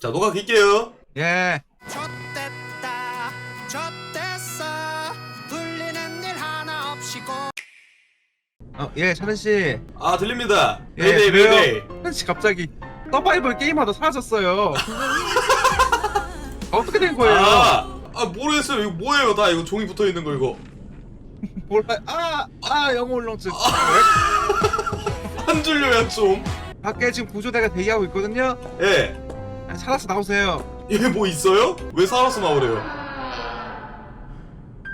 자 녹화 킬게요 예. 좆됐다 좆됐어 불리는 일 하나 없이 고 어, 예, 찬은 씨. 아 들립니다 예, 메이데이 그래요? 메이데이 찬은 씨 갑자기 서바이벌 게임하다 사라졌어요. 어떻게 된 거예요? 아, 아 모르겠어요 이거 뭐예요 다 이거 종이 붙어있는 거 이거 몰라. 아, 아, 영어 울렁증. 한 줄로야 좀 밖에 지금 구조대가 대기하고 있거든요. 예. 아, 살아서 나오세요. 얘뭐 있어요? 왜 살아서 나오래요?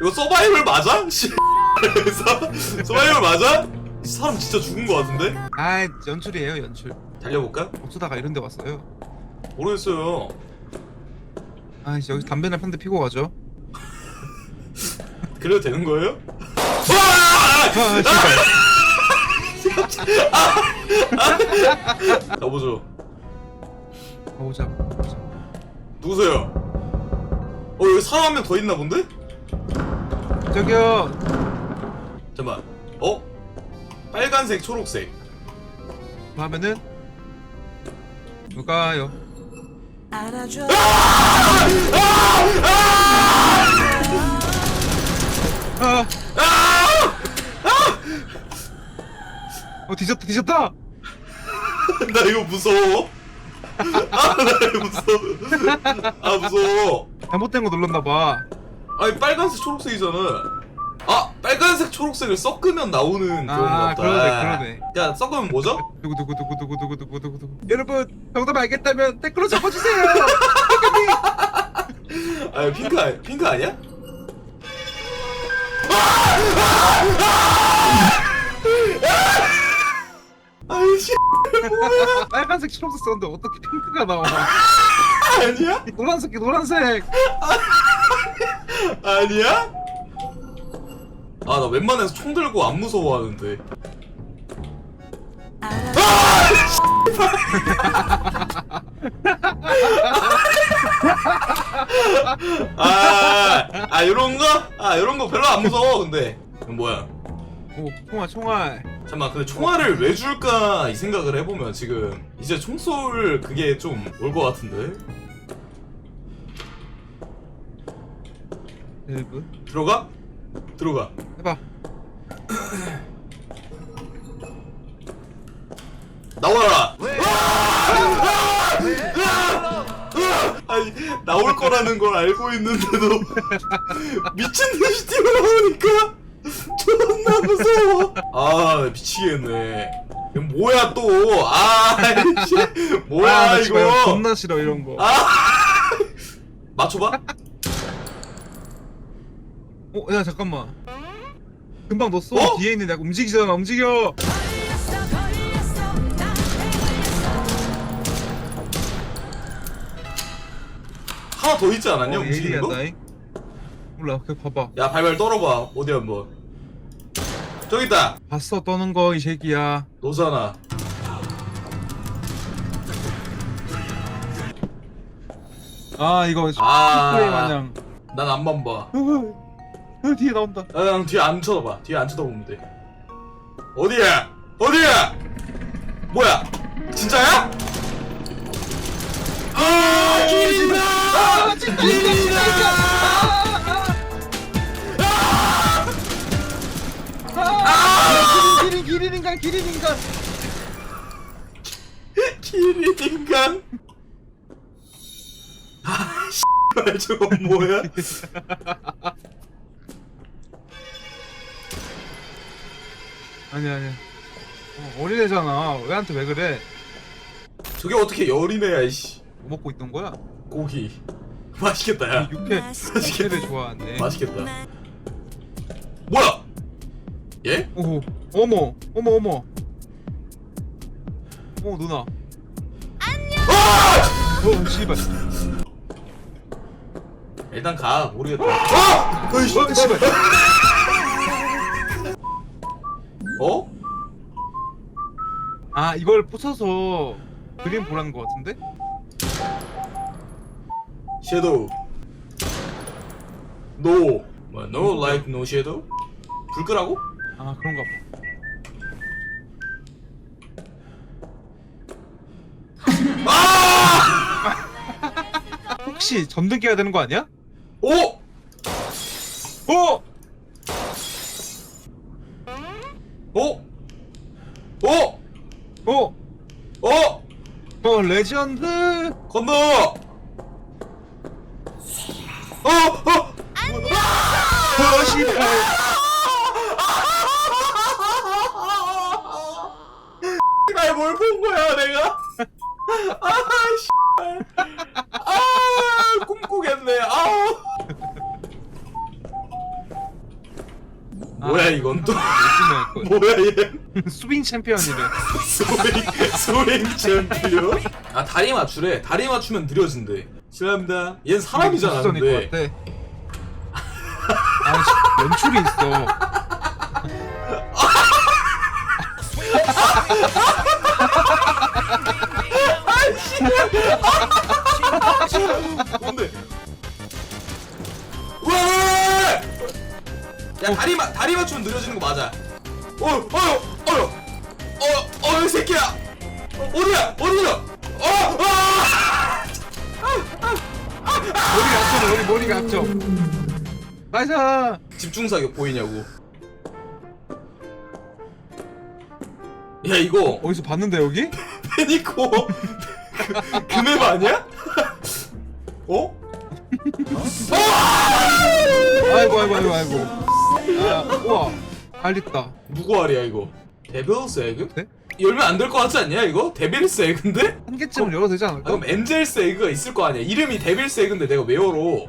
이거 서바이벌 맞아? 씨. 서- 서바이벌 맞아? 이 사람 진짜 죽은 거 같은데? 아, 연출이에요, 연출. 달려볼까? 어쩌다가 이런 데 왔어요. 모르겠어요 아, 이제 여기 담배나 한대 피고 가죠. 그래도 되는 거예요? 아, 씨발. 가보죠 가보자. 가보자. 누구세요? 어 여기 사람 한 명 더 있나 본데? 저기요. 잠깐만 어? 빨간색 초록색 그러면은 누가요? 안아줘 아! 어 뒤졌다 뒤졌다! 나 이거 무서워 아나 이거 무서워. 아 무서워. 잘못된 거 눌렀나 봐. 아니 빨간색 초록색이잖아. 아 빨간색 초록색을 섞으면 나오는 그런 거아 같다. 그러네 그러네. 야 섞으면 뭐죠? 누구 누구 누구 누구 누구 누구 누구 누구. 여러분 정답 알겠다면 댓글로 적어주세요. 아 핑크 아니, 핑크 아니야? 아이씨 빨간색 초록색 썼는데 어떻게 핑크가 나와? 아니야? 노란색 노란색. 아니야? 아 나 웬만해서 총 들고 안 무서워하는데. 아, 아 이런 거? 아 이런 거 별로 안 무서워 근데. 뭐야? 오 총알 총알 잠깐만 근데 총알을 왜 줄까 이 생각을 해보면 지금 이제 총 쏠 그게 좀 올 것 같은데. 여러분 들어가? 들어가. 해봐. 나와라! 아니 나올 거라는 걸 알고 있는데도 미친 듯이 튀어나오니까 존나 무서워 아 미치겠네 이거 뭐야 또아 뭐야 아, 나 이거 지금 겁나 싫어 이런 거 아 맞춰봐 어, 야 잠깐만. 금방 넣었어. 어? 뒤에 있는 내가 움직이잖아. 움직여. 하나 더 있지 않았냐 어, 움직이는 거? 예리하다잉. 몰라. 그 봐봐. 야 발발 떨어봐 어디 한번 저기 있다 봤어 떠는 거 이 새끼야. 너잖아 아 이거 아. 플레이 마냥. 난 앞만 봐 어, 어, 뒤에 나온다. 아, 난 뒤에 안 쳐다봐. 뒤에 안 쳐다보면 돼. 어디야? 어디야? 뭐야? 진짜야? 아, 길이다! 아, 길이다! 기린 기린 인간 기린 인간. 길이 인간. 아, 씨발 저건 뭐야? 아니 아니. 어, 어린애잖아. 왜한테 왜 그래? 저게 어떻게 열이네, 이씨. 뭐 먹고 있던 거야? 고기. 맛있겠다, 야. 육회 육회를 좋아하네. 맛있겠다. 뭐야? 예? 오, 어머, 어머, 어머. 어 누나. 안녕. 어 씨발. 일단 가. 모르겠다. 아! 어이씨. 어 씨발. 어? 아 이걸 부숴서 그림 보라는 거 같은데? 섀도우 No 뭐, No like no shadow? 불 끄라고? 아 그런가 봐. 혹시 전등기 해야 되는 거 아니야? 오! 어! 오! 오! 어! 어! 어 레전드 건너! 어! 어! 어 씨발 날뭘 본 거야 내가? 아아 꿈꾸겠네. 아우. 뭐야 이건 또? 열심히 할 뭐야 얘? 거야 수빈 챔피언이래 스윙 스윙 챔피언? 아 다리 맞추래. 다리 맞추면 느려진대. 실례합니다. 얜 사람이잖아 근데. 것 같아? 아 씨, 연출이 있어 뭔데 왜? 야 다리 마 다리 맞추면 느려지는 거 맞아. 어, 어, 어, 어, 어, 이 새끼야. 어, 어디야? 어디야? 어, 어. 머리가 앞져 머리 머리가 앞져 맞아 집중 사격 보이냐고. 야 이거 어디서 봤는데 여기? 페니코 그맵 아니야? 어? 아이고 아이고 아이고 아이고 아 우와 알렸다 누구 알이야 이거? 데빌스 에그? 네? 열면 안 될 것 같지 않냐 이거? 데빌스 에그인데? 한 개쯤은 열어도 되지 아, 않을까? 그럼 엔젤스 에그가 있을 거 아니야 이름이 데빌스 에그인데 내가 왜 열어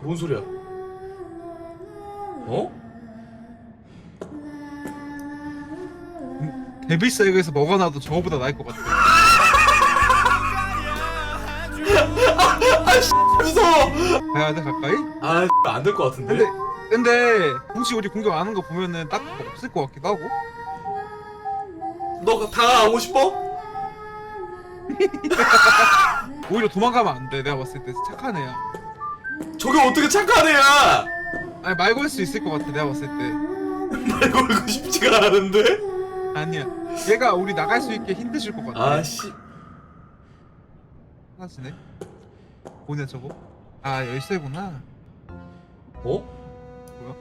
뭔 소리야 어? 데빌스에그에서 먹어놔도 저거보다 나을 것 같아. 무서워. 가야 돼 가까이? 아 안 될 것 같은데? 근데 근데 혹시 우리 공격 안 하는 거 보면은 딱 없을 것 같기도 하고. 너 다가가고 싶어? 오히려 도망가면 안 돼 내가 봤을 때. 착한 애야. 저게 어떻게 착한 애야? 아니 말 걸 수 있을 것 같아 내가 봤을 때. 말 걸고 싶지가 않은데 아니야. 얘가 우리 나갈 수 있게 힌트 줄 것 같아. 아씨. 하나지네. 뭐냐 저거? 아 열쇠구나. 어? 뭐야?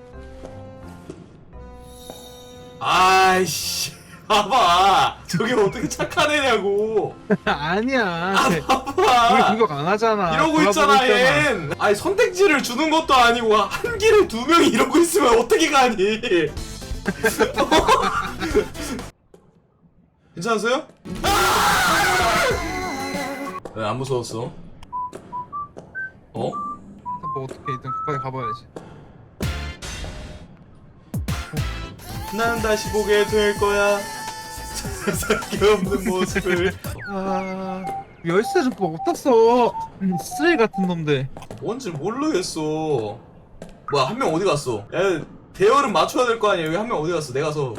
아이씨. 봐봐. 저게 어떻게 착한 애냐고. 아니야. 아쟤 우리 봐봐 공격 안 하잖아. 이러고 돌아보고 있잖아 얜 아니 선택지를 주는 것도 아니고 한 길에 두 명이 이러고 있으면 어떻게 가니 괜찮으세요? 왜안 무서웠어? 어? 뭐 어떻게 일단 가까이 가봐야지. 난 다시 보게 될 거야. 세상에 없는 모습을. 아 열쇠 좀 어디다 써 음, 쓰레기 같은 놈들. 뭔지 모르겠어. 뭐야 한 명 어디 갔어? 야 대열은 맞춰야 될 거 아니야 여기 한명 어디 갔어? 내가 서